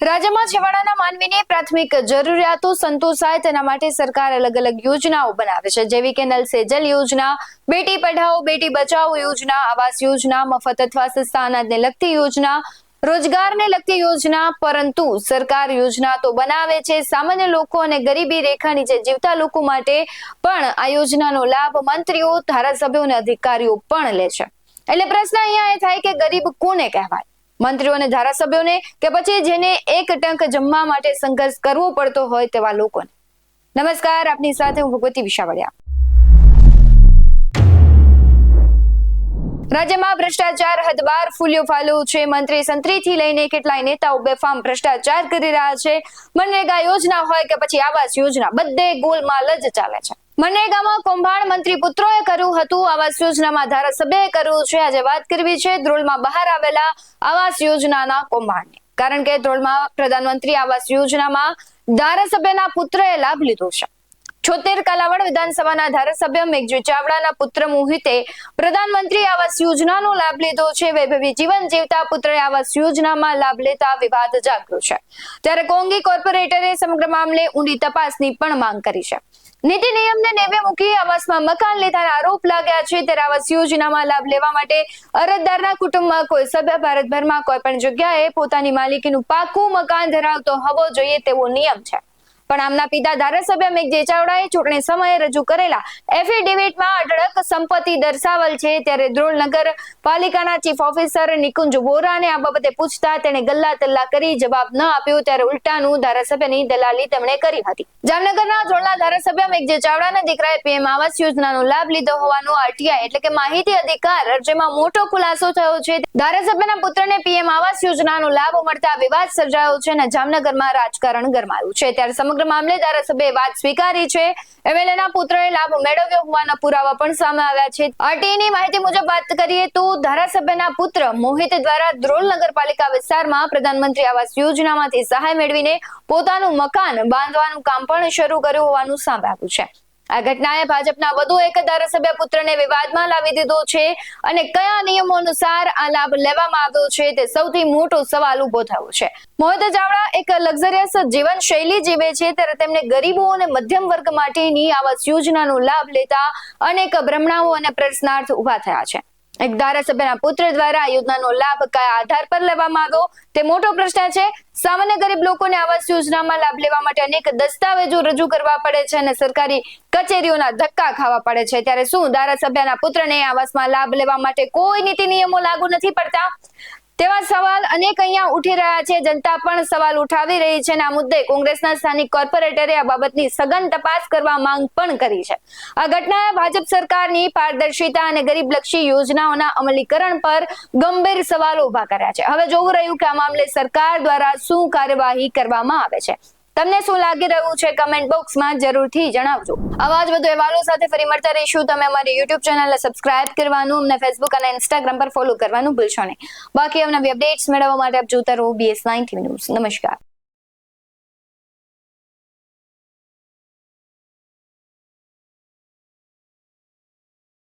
રાજ્યમાં છેવાડાના માનવીની પ્રાથમિક જરૂરિયાતો સંતોષાય તેના માટે સરકાર અલગ અલગ યોજનાઓ બનાવે છે. જેવી કે નલ સે જલ યોજના, બેટી પઢાઓ, બેટી બચાવો યોજના, આવાસ યોજના, મફત અથવા સસ્તા અનાજને લગતી યોજના, રોજગારને લગતી યોજના, પરંતુ સરકાર યોજના તો બનાવે છે. સામાન્ય લોકો અને ગરીબી રેખા નીચે જીવતા લોકો માટે પણ આ યોજનાનો લાભ મંત્રીઓ, ધારાસભ્યો અને અધિકારીઓ પણ લે છે. એટલે પ્રશ્ન અહીંયા એ થાય કે ગરીબ કોને કહેવાય? મંત્રીઓ અને ધારાસભ્યોને કે પછી જેને એક ટંક જમવા માટે સંઘર્ષ કરવો પડતો હોય તેવા લોકોને. નમસ્કાર, આપની સાથે હું ભગવતી વિશાવડિયા. રાજ્યમાં ભ્રષ્ટાચાર હદબાર ફૂલ્યો ફાલ્યો છે. મંત્રી સંત્રીથી લઈને કેટલાય નેતાઓ બેફામ ભ્રષ્ટાચાર કરી રહ્યા છે. મનરેગા યોજના હોય કે પછી આવાસ યોજના, બધે ગોલમાલ જ ચાલે છે. મનરેગામાં કૌભાંડ મંત્રી પુત્રોએ કર્યું હતું. આવાસ યોજનામાં ધારાસભ્યએ કર્યું છે. આજે વાત કરવી છે ધ્રોળમાં બહાર આવેલા આવાસ યોજનાના કૌભાંડની. કારણ કે ધ્રોળમાં પ્રધાનમંત્રી આવાસ યોજનામાં ધારાસભ્યના પુત્રએ લાભ લીધો છે. છોતેર કાલાવડ વિધાનસભાના ધારાસભ્ય મેઘજી ચાવડાના પુત્ર મોહિતે પ્રધાનમંત્રી આવાસ યોજનાનો લાભ લીધો છે. વૈભવી જીવન જીવતા પુત્રે આવાસ યોજનામાં લાભ લેતા વિવાદ જાગ્યો છે. ત્યારે કોંગી કોર્પોરેટરે સમગ્ર મામલે ઊંડી તપાસની પણ માંગ કરી છે. નીતિ નિયમને નેવે મૂકી આવાસમાં મકાન લેતાના આરોપ લાગ્યા છે. ત્યારે આવાસ યોજનામાં લાભ લેવા માટે અરજદારના કુટુંબમાં કોઈ સભ્ય ભારતભરમાં કોઈ પણ જગ્યાએ પોતાની માલિકીનું પાકું મકાન ધરાવતો હોવો જોઈએ તેવો નિયમ છે. પણ આમના પિતા ધારાસભ્ય મેઘ જેચાવડાએ ચૂંટણી સમયે રજૂ કરેલા એફિડેવિટમાં અઢળક સંપત્તિ દર્શાવેલ છે. ત્યારે ધ્રોળ પાલિકાના ચીફ ઓફિસર નિકુંજ વોરાને આ બાબતે પૂછતા તેણે ગલ્લા તલ્લા કરી જવાબ ન આપ્યો. ત્યારે ઉલટાનું ધારાસભ્યની દલાલી તેમણે કરી હતી. જામનગરના ધ્રોળના ધારાસભ્ય મેઘ જેચાવડાના દીકરાએ પીએમ આવાસ યોજનાનો લાભ લીધો હોવાનો આરટીઆઈ એટલે કે માહિતી અધિકાર અરજીમાં મોટો ખુલાસો થયો છે. ધારાસભ્યના પુત્રને પીએમ આવાસ યોજનાનો લાભ મળતા વિવાદ સર્જાયો છે અને જામનગરમાં રાજકારણ ગરમાયું છે. ત્યારે સમગ્ર મામલે ધારાસભ્યએ વાત સ્વીકારી છે. એમએલએના પુત્રએ લાભ મેળવ્યો હોવાના પુરાવા પણ સામે આવ્યા છે. આરટીની માહિતી મુજબ વાત કરીએ તો ધારાસભ્યના પુત્ર મોહિત દ્વારા ધ્રોલ નગરપાલિકા વિસ્તારમાં પ્રધાનમંત્રી આવાસ યોજનામાંથી સહાય મેળવીને પોતાનું મકાન બાંધવાનું કામ પણ શરૂ કર્યું હોવાનું આવ્યું છે. આ ઘટનાએ ભાજપના વધુ એક ધારાસભ્ય પુત્રને વિવાદમાં લાવી દીધો છે અને કયા નિયમો અનુસાર આ લાભ લેવામાં આવ્યો છે તે સૌથી મોટો સવાલ ઊભો થયો છે. મોહિત ચાવડા એક લક્ઝરિયસ જીવન શૈલી જીવે છે ત્યારે તેમને ગરીબો અને મધ્યમ વર્ગ માટેની આવાસ યોજનાનો લાભ લેતા અનેક ભ્રમણાઓ અને પ્રશ્નાર્થ ઊભા થયા છે. એક ધારાસભ્યના પુત્ર દ્વારા આ યોજનાનો લાભ કયા આધાર પર લેવામાં આવ્યો? તે મોટો પ્રશ્ન છે. સામાન્ય ગરીબ લોકોને આવાસ યોજનામાં લાભ લેવા માટે અનેક દસ્તાવેજો રજૂ કરવા પડે છે અને સરકારી કચેરીઓના ધક્કા ખાવા પડે છે. ત્યારે શું ધારાસભ્યના પુત્રને આવાસમાં લાભ લેવા માટે કોઈ નીતિ નિયમો લાગુ નથી પડતા? તેવા સવાલ અનેક અહીંયા ઉઠી રહ્યા છે. જનતા પણ સવાલ ઉઠાવી રહી છે અને આ મુદ્દે કોંગ્રેસના સ્થાનિક કોર્પોરેટરે આ બાબતની સઘન તપાસ કરવા માંગ પણ કરી છે. આ ઘટનાએ ભાજપ સરકારની પારદર્શિતા અને ગરીબલક્ષી યોજનાઓના અમલીકરણ પર ગંભીર સવાલો ઊભા કર્યા છે. હવે જોવું રહ્યું કે આ મામલે સરકાર દ્વારા શું કાર્યવાહી કરવામાં આવે છે. તમને શું લાગી રહ્યું છે કમેન્ટ બોક્સમાં જરૂરથી જણાવજો. આવા જ વધુ અહેવાલો સાથે ફરી મળતા રહીશું. તમે અમારી યુટ્યુબ ચેનલને સબસ્ક્રાઇબ કરવાનું, અમને ફેસબુક અને ઇન્સ્ટાગ્રામ પર ફોલો કરવાનું ભૂલશો નહીં. બાકી અમને અપડેટ્સ મેળવવા માટે આપ જોતા રહો બીએસ નાઇન્ટી ન્યૂઝ નમસ્કાર.